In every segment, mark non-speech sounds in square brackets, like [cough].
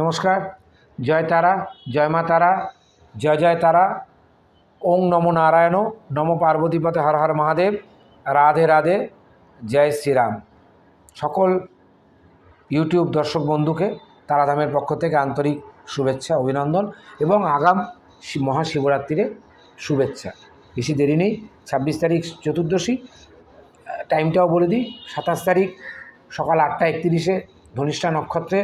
নমস্কার। জয় তারা, জয় মা তারা, জয় জয় তারা। ওং নমো নারায়ণ, নম পার্বতীপতে হর হর মহাদেব। রাধে রাধে, জয় শ্রীরাম। সকল ইউটিউব দর্শক বন্ধুকে তারাধামের পক্ষ থেকে আন্তরিক শুভেচ্ছা, অভিনন্দন এবং আগাম মহাশিবরাত্রিরে শুভেচ্ছা। বেশি দেরি নেই, ছাব্বিশ তারিখ চতুর্দশী। টাইমটাও বলে দিই, সাতাশ তারিখ সকাল আটটা একত্রিশে, ধনিষ্ঠা নক্ষত্রে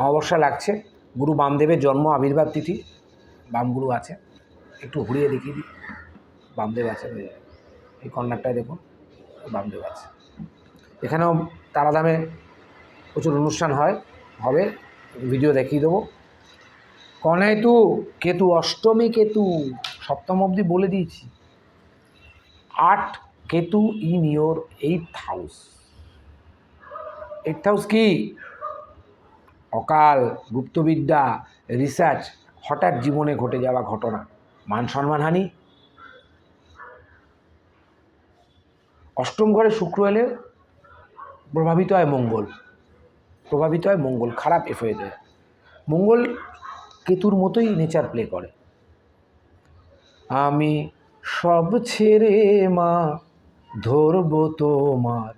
অমাবস্যা লাগছে। গুরু বামদেবের জন্ম আবির্ভাব তিথি। বামগুরু আছে। একটু ঘুরিয়ে দেখিয়ে দিই। বামদেব আছে এই কর্নারটায় দেখুন, বামদেব আছে। এখানেও তারাধামে প্রচুর অনুষ্ঠান হয়, হবে। ভিডিও দেখিয়ে দেবো। কনে তু কেতু, অষ্টমী কেতু, সপ্তম অবধি বলে দিয়েছি। আট Ketu in your eight house. Eight house কি? অকাল, গুপ্তবিদ্যা, রিসার্চ, হঠাৎ জীবনে ঘটে যাওয়া ঘটনা। মান সম্মানহানি অষ্টম ঘরে শুক্র এলে প্রভাবিত হয় মঙ্গল। প্রভাবিত হয় মঙ্গল, খারাপ এফ হয়ে যায় মঙ্গল কেতুর মতোই নেচার প্লে করে। আমি সব ছেড়ে মা ধরব তোমার।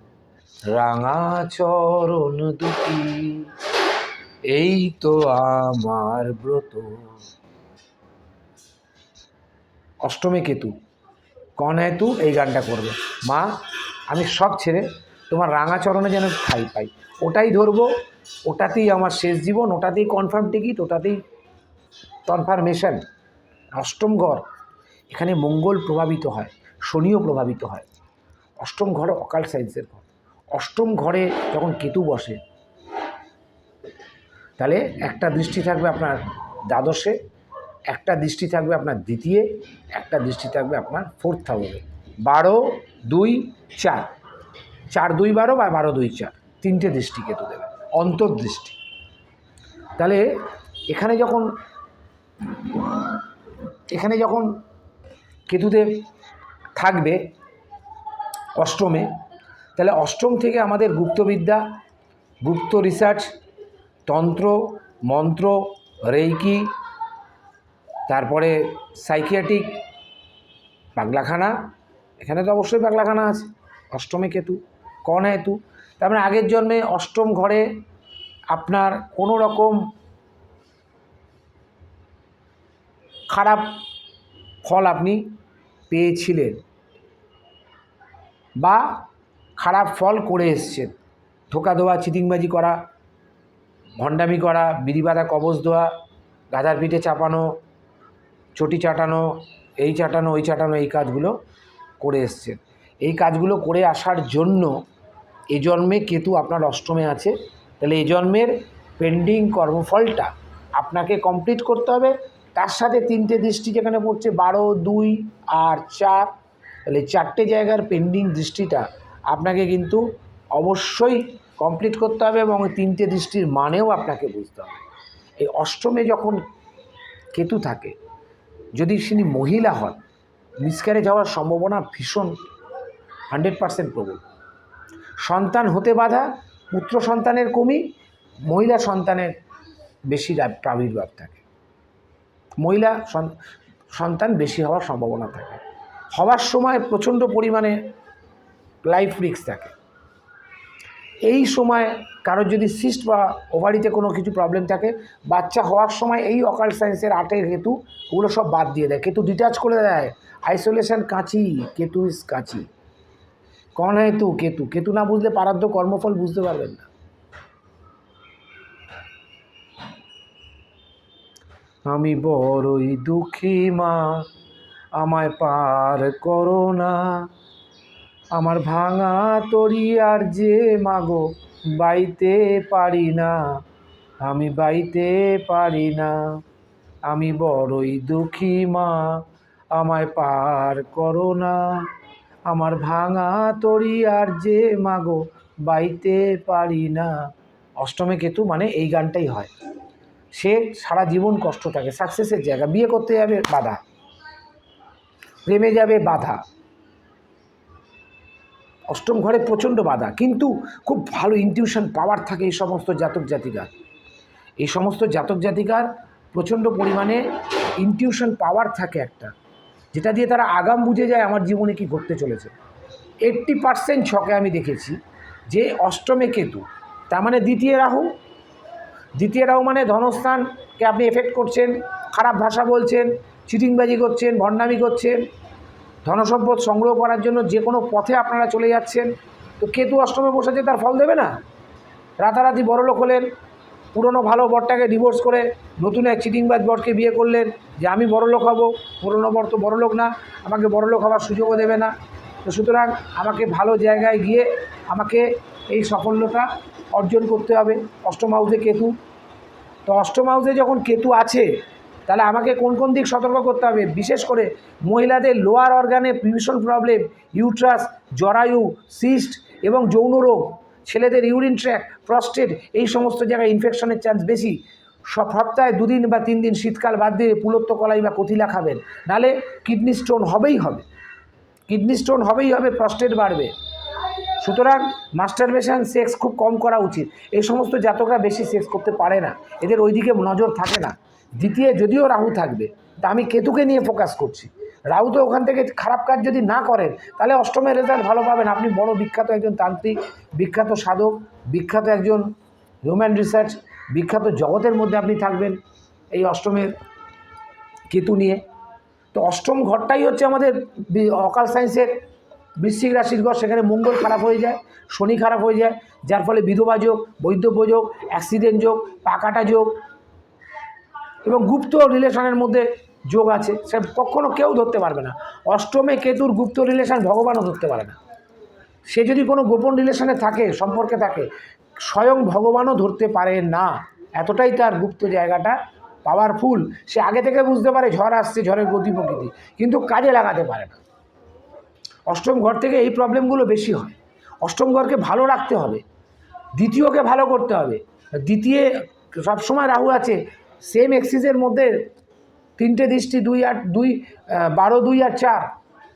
রাঙা চরণ দুটি। এই তো আমার ব্রত। অষ্টমী কেতু। কনায় তু এই গানটা করবে। মা, আমি সব ছেড়ে তোমার রাঙা চরণে যেন ঠাই পাই। ওটাই ধরবো, ওটাতেই আমার শেষ জীবন, ওটাতেই কনফার্ম টিকিট ওটাতেই কনফার্মেশন অষ্টম ঘর, এখানে মঙ্গল প্রভাবিত হয়, শনিও প্রভাবিত হয়। অষ্টম ঘর অকাল সায়েন্সের ঘর। অষ্টম ঘরে যখন কেতু বসে তাহলে একটা দৃষ্টি থাকবে আপনার দ্বাদশে, একটা দৃষ্টি থাকবে আপনার দ্বিতীয়, একটা দৃষ্টি থাকবে আপনার ফোর্থ হাউসে বারো, দুই, চার। চার, দুই, বারো বা বারো, দুই, চার। তিনটে দৃষ্টি কেতু দেবে, অন্তর্দৃষ্টি। তাহলে এখানে যখন এখানে যখন কেতুদেব থাকবে অষ্টমে, তাহলে অষ্টম থেকে আমাদের গুপ্তবিদ্যা, গুপ্ত রিসার্চ তন্ত্র, মন্ত্র, রেইকি, তারপরে সাইকিয়াটিক পাগলাখানা। এখানে তো অবশ্যই পাগলাখানা আছে। অষ্টমে কেতু কন হেতু তার মানে আগের জন্মে অষ্টম ঘরে আপনার কোনো রকম খারাপ ফল আপনি পেয়েছিলেন বা খারাপ ফল করে এসছেন। ধোকা দেওয়া চিটিংবাজি করা ভণ্ডামি করা বিড়িবাদা কবজ দেওয়া গাধার পিঠে চাপানো, চটি চাটানো, এই চাটানো, ওই চাটানো, এই কাজগুলো করে এসছেন। এই কাজগুলো করে আসার জন্য এ জন্মে কেতু আপনার অষ্টমে আছে, তাহলে এই জন্মের পেন্ডিং কর্মফলটা আপনাকে কমপ্লিট করতে হবে। তার সাথে তিনটে দৃষ্টি যেখানে পড়ছে, বারো, দুই আর চার, তাহলে চারটে জায়গার পেন্ডিং দৃষ্টিটা আপনাকে কিন্তু অবশ্যই কমপ্লিট করতে হবে এবং তিনটে দৃষ্টির মানেও আপনাকে বুঝতে হবে। এই অষ্টমে যখন কেতু থাকে, যদি তিনি মহিলা হন মিসক্যারেজ হওয়ার সম্ভাবনা ভীষণ হান্ড্রেড পার্সেন্ট প্রবল। সন্তান হতে বাধা, পুত্র সন্তানের কমি, মহিলা সন্তানের বেশি প্রাবির্ভাব থাকে। মহিলা সন- সন্তান বেশি হওয়ার সম্ভাবনা থাকে। হওয়ার সময় প্রচণ্ড পরিমাণে লাইফ রিস্ক থাকে। এই সময় কারোর যদি সিস্ট বা ওভারিতে কোনো কিছু প্রবলেম থাকে, বাচ্চা হওয়ার সময় এই অকাল সায়েন্সের আটের কেতু ওগুলো সব বাদ দিয়ে দেয়। কেতু ডিটাচ করে দেয়। আইসোলেশন কাঁচি, কেতু ইস কাঁচি। কন হেতু? কেতু। কেতু না বুঝলে পারাদ্য কর্মফল বুঝতে পারবেন না। আমি বড়ই দুঃখী মা, আমায় পার করো না। আমার ভাঙা তরি আর যে মাগো, বাইতে পারি না। আমি বাইতে পারি না। আমি বড়ই দুঃখী মা, আমায় পার করো না। আমার ভাঙা তরি আর যে মাগো, বাইতে পারি না। অষ্টমে কেতু মানে এই গানটাই হয়। সে সারা জীবন কষ্ট থাকে সাকসেসের জায়গা। বিয়ে করতে যাবে বাধা। প্রেমে যাবে বাধা। অষ্টম ঘরে প্রচণ্ড বাধা, কিন্তু খুব ভালো ইনটিউশন পাওয়ার থাকে এই সমস্ত জাতক জাতিকার। এই সমস্ত জাতক জাতিকার প্রচণ্ড পরিমাণে ইনটিউশন পাওয়ার থাকে একটা, যেটা দিয়ে তারা আগাম বুঝে যায় আমার জীবনে কি ঘটতে চলেছে। এইট্টি পার্সেন্ট ছকে আমি দেখেছি যে অষ্টমে কেতু, তার মানে দ্বিতীয় রাহু। দ্বিতীয় রাহু মানে ধনস্থানকে আপনি এফেক্ট করছেন, খারাপ ভাষা বলছেন চিটিংবাজি করছেন, ভণ্ডামি করছেন ধনসম্পদ সংগ্রহ করার জন্য যে কোনো পথে আপনারা চলে যাচ্ছেন, তো কেতু অষ্টমে বসেছে, তার ফল দেবে না? রাতারাতি বড়লোক হলেন, পুরনো ভালো বরটাকে ডিভোর্স করে নতুন এক চিটিংবাজ বরকে বিয়ে করলেন, যে আমি বড়লোক হব, পুরনো বর তো বড়লোক না, আমাকে বড়লোক হওয়ার সুযোগও দেবে না। তো সুতরাং আমাকে ভালো জায়গায় গিয়ে আমাকে এই সাফল্যতা অর্জন করতে হবে। অষ্টম হাউসে কেতু। তো অষ্টম হাউসে যখন কেতু আছে তাহলে আমাকে কোন কোন দিক সতর্ক করতে হবে? বিশেষ করে মহিলাদের লোয়ার অর্গানে ভীষণ প্রবলেম ইউট্রাস জরায়ু সিস্ট এবং যৌন রোগ, ছেলেদের ইউরিন ট্র্যাক প্রস্টেট এই সমস্ত জায়গায় ইনফেকশনের চান্স বেশি। সব সপ্তাহে দুদিন বা তিন দিন শীতকাল বাদ দিয়ে পুলত্ব কলাই বা কতিলা খাবেন। নালে কিডনি স্টোন হবেই হবে। কিডনি স্টোন হবেই হবে প্রস্টেট বাড়বে। সুতরাং মাস্টারবেশন সেক্স খুব কম করা উচিত। এই সমস্ত জাতকরা বেশি সেক্স করতে পারে না। এদের ওইদিকে নজর থাকে না। দ্বিতীয় যদিও রাহু থাকবে, তা আমি কেতুকে নিয়ে ফোকাস করছি। রাহু তো ওখান থেকে খারাপ কাজ যদি না করেন, তাহলে অষ্টমের রেজাল্ট ভালো পাবেন। আপনি বড় বিখ্যাত একজন তান্ত্রিক, বিখ্যাত সাধক, বিখ্যাত একজন হিউম্যান রিসার্চ বিখ্যাত জগতের মধ্যে আপনি থাকবেন এই অষ্টমের কেতু নিয়ে। তো অষ্টম ঘরটাই হচ্ছে আমাদের অকাল সায়েন্সের বৃশ্চিক রাশির ঘর, সেখানে মঙ্গল খারাপ হয়ে যায়, শনি খারাপ হয়ে যায়, যার ফলে বিধবা যোগ বৈধব্য যোগ অ্যাক্সিডেন্ট যোগ, পাকাটা যোগ এবং গুপ্ত রিলেশনের মধ্যে যোগ আছে, সে কখনো কেউ ধরতে পারবে না। অষ্টমে কেতুর গুপ্ত রিলেশন ভগবানও ধরতে পারে না। সে যদি কোনো গোপন রিলেশনে থাকে, সম্পর্কে থাকে, স্বয়ং ভগবানও ধরতে পারে না। এতটাই তার গুপ্ত জায়গাটা পাওয়ারফুল সে আগে থেকে বুঝতে পারে ঝড় আসছে, ঝড়ের গতি প্রকৃতি, কিন্তু কাজে লাগাতে পারে না। অষ্টম ঘর থেকে এই প্রবলেমগুলো বেশি হয়। অষ্টম ঘরকে ভালো রাখতে হবে। দ্বিতীয়কে ভালো করতে হবে। দ্বিতীয় সবসময় রাহু আছে সেম এক্সিসের মধ্যে তিনটে দৃষ্টি, দুই আর দুই বারো, দুই আর চার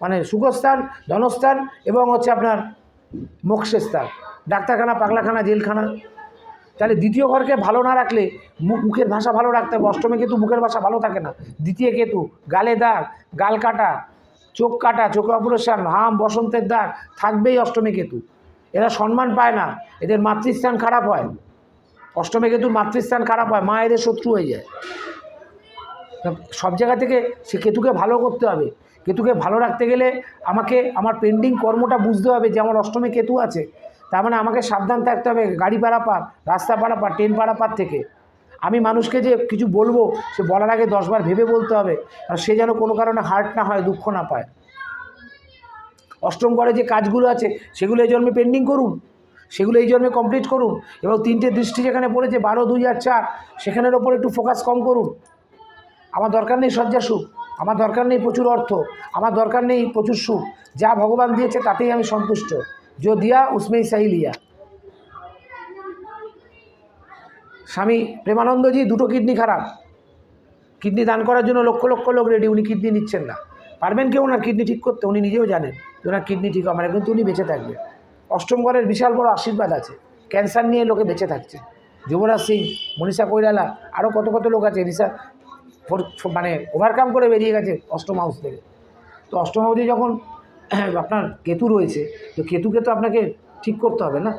মানে সুখস্থান, ধনস্থান এবং হচ্ছে আপনার মোক্ষের স্থান। ডাক্তারখানা, পাগলাখানা, জেলখানা। তাহলে দ্বিতীয় ঘরকে ভালো না রাখলে মুখ মুখের ভাষা ভালো রাখতে হবে। অষ্টমে কেতু মুখের ভাষা ভালো থাকে না। দ্বিতীয় কেতু, গালে দাগ, গাল কাটা, চোখ কাটা, চোখে অপারেশন, হাম, বসন্তের দাগ, থাকবেই অষ্টমী কেতু। এরা সম্মান পায় না। এদের মাতৃস্থান খারাপ হয়। অষ্টমী কেতুর মাতৃস্থান খারাপ হয় মা এদের শত্রু হয়ে যায়। সব জায়গা থেকে সে কেতুকে ভালো করতে হবে। কেতুকে ভালো রাখতে গেলে আমাকে, আমার পেন্ডিং কর্মটা বুঝতে হবে যে আমার অষ্টমে কেতু আছে। তার মানে আমাকে সাবধান থাকতে হবে, গাড়ি পারাপার রাস্তা পারাপার ট্রেন পারাপার থেকে। আমি মানুষকে যে কিছু বলব, সে বলার আগে দশবার ভেবে বলতে হবে, আর সে যেন কোনো কারণে হার্ট না হয়, দুঃখ না পায়। অষ্টম ঘরে যে কাজগুলো আছে, সেগুলো এই জন্মে পেন্ডিং করুন। সেগুলো এই জন্মে কমপ্লিট করুন এবং তিনটে দৃষ্টি যেখানে পড়েছে বারো, দুই আর চার, সেখানের ওপর একটু ফোকাস কম করুন। আমার দরকার নেই শয্যা সুখ, আমার দরকার নেই প্রচুর অর্থ, আমার দরকার নেই প্রচুর সুখ, যা ভগবান দিয়েছে তাতেই আমি সন্তুষ্ট। যো দিয়া উসমেই সাহি লিয়া স্বামী প্রেমানন্দজি, দুটো কিডনি খারাপ। কিডনি দান করার জন্য লক্ষ লক্ষ লোক রেডি উনি কিডনি নিচ্ছেন না। পারবেন কেউ ওনার কিডনি ঠিক করতে? উনি নিজেও জানেন ওনার কিডনি ঠিক না, কিন্তু উনি বেঁচে থাকবে অষ্টম ঘরের বিশাল বড় আশীর্বাদ আছে। ক্যান্সার নিয়ে লোকে বেঁচে থাকছে। যুবরাজ সিং, মনীষা কৈরালা আরও কত কত লোক আছে, রিসা মানে ওভারকাম করে বেরিয়ে গেছে অষ্টম হাউস থেকে। তো অষ্টম হাউসে যখন [clears throat] আপনার কেতু রয়েছে, তো কেতুকে তো আপনাকে ঠিক করতে হবে না।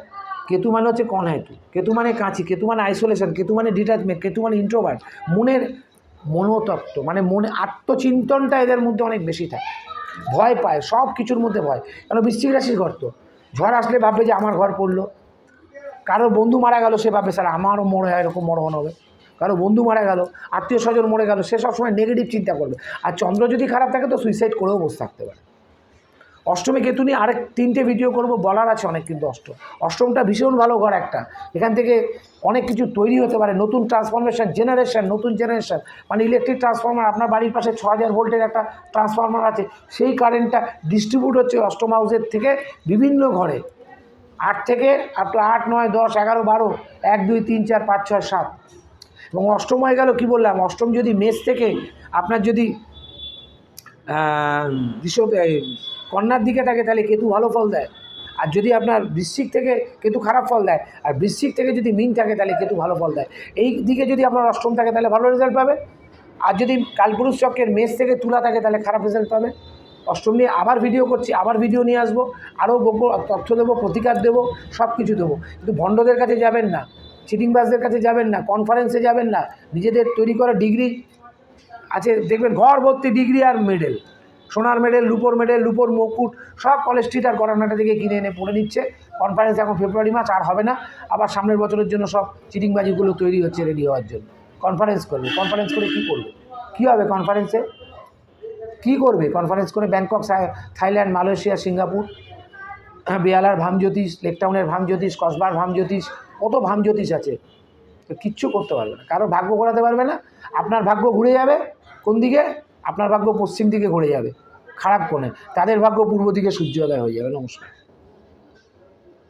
কেতু মানে হচ্ছে কনহেতু কেতু মানে কাঁচি, কেতু মানে আইসোলেশন কেতু মানে ডিটাচমেন্ট কেতু মানে ইন্ট্রোভার্ট মনের মনোতত্ত্ব মানে মনে, আত্মচিন্তনটা এদের মধ্যে অনেক বেশি থাকে। ভয় পায় সব কিছুর মধ্যে ভয়। কেন? বৃশ্চিক রাশির ঘর তো। ঝড় আসলে ভাববে যে আমার ঘর পড়ল। কারও বন্ধু মারা গেল, সে ভাববে, স্যার, আমারও মরে হয় এরকম মরণ হবে। কারও বন্ধু মারা গেল, আত্মীয় স্বজন মরে গেল, সে সবসময় নেগেটিভ চিন্তা করবে। আর চন্দ্র যদি খারাপ থাকে, তো সুইসাইড করেও বসে থাকতে পারে। অষ্টমী কেতু নিয়ে আরেক তিনটে ভিডিও করব, বলার আছে অনেক কিন্তু অষ্টম অষ্টমটা ভীষণ ভালো ঘর একটা। এখান থেকে অনেক কিছু তৈরি হতে পারে, নতুন ট্রান্সফরমেশন জেনারেশন নতুন জেনারেশন মানে ইলেকট্রিক ট্রান্সফর্মার আপনার বাড়ির পাশে ছ হাজার ভোল্টের একটা ট্রান্সফর্মার আছে, সেই কারেন্টটা ডিস্ট্রিবিউট হচ্ছে অষ্টম হাউসের থেকে বিভিন্ন ঘরে। আট থেকে আপ টু আট, নয়, দশ, এগারো, বারো, এক, দুই, তিন, চার, পাঁচ, ছয়, সাত। এবং অষ্টম হয়ে গেল কী বললাম? অষ্টম যদি মেষ থেকে আপনার যদি কন্যার দিকে থাকে তাহলে কেতু ভালো ফল দেয়। আর যদি আপনার বৃশ্চিক থেকে কেতু খারাপ ফল দেয়, আর বৃশ্চিক থেকে যদি মিন থাকে তাহলে কেতু ভালো ফল দেয়। এই দিকে যদি আপনার অষ্টম থাকে তাহলে ভালো রেজাল্ট পাবে। আর যদি কালপুরুষ চক্রের মেষ থেকে তুলা থাকে তাহলে খারাপ রেজাল্ট পাবে। অষ্টম নিয়ে আবার ভিডিও করছি, আবার ভিডিও নিয়ে আসব। আরও তথ্য দেবো, প্রতিকার দেবো সব কিছু দেবো। কিন্তু ভণ্ডদের কাছে যাবেন না, চিটিংবাজদের কাছে যাবেন না কনফারেন্সে যাবেন না। নিজেদের তৈরি করা ডিগ্রি আছে, দেখবেন ঘর ভর্তি ডিগ্রি আর মেডেল সোনার মেডেল, রুপোর মেডেল, রুপোর মুকুট, সব কলেজ স্ট্রিট আর গরানাটা থেকে কিনে এনে পড়ে নিচ্ছে। কনফারেন্স এখন ফেব্রুয়ারি মাস, আর হবে না। আবার সামনের বছরের জন্য সব চিটিংবাজিগুলো তৈরি হচ্ছে রেডি হওয়ার জন্য। কনফারেন্স করবে। কনফারেন্স করে কী করবে? কী হবে কনফারেন্সে কী করবে? কনফারেন্স করে ব্যাংকক থাইল্যান্ড মালয়েশিয়া সিঙ্গাপুর বেয়ালার ভামজ্যোতিষ লেকটাউনের ভামজ্যোতিষ কসবার ভামজ্যোতিষ কত ভামজ্যোতিষ আছে? তো কিচ্ছু করতে পারবে না। কারও ভাগ্য ঘোরাতে পারবে না। আপনার ভাগ্য ঘুরে যাবে কোন দিকে? আপনার ভাগ্য পশ্চিম দিকে ঘুরে যাবে, খারাপ কোণে। তাদের ভাগ্য পূর্ব দিকে সূর্যোদয় হয়ে যাবে, নমস্কার।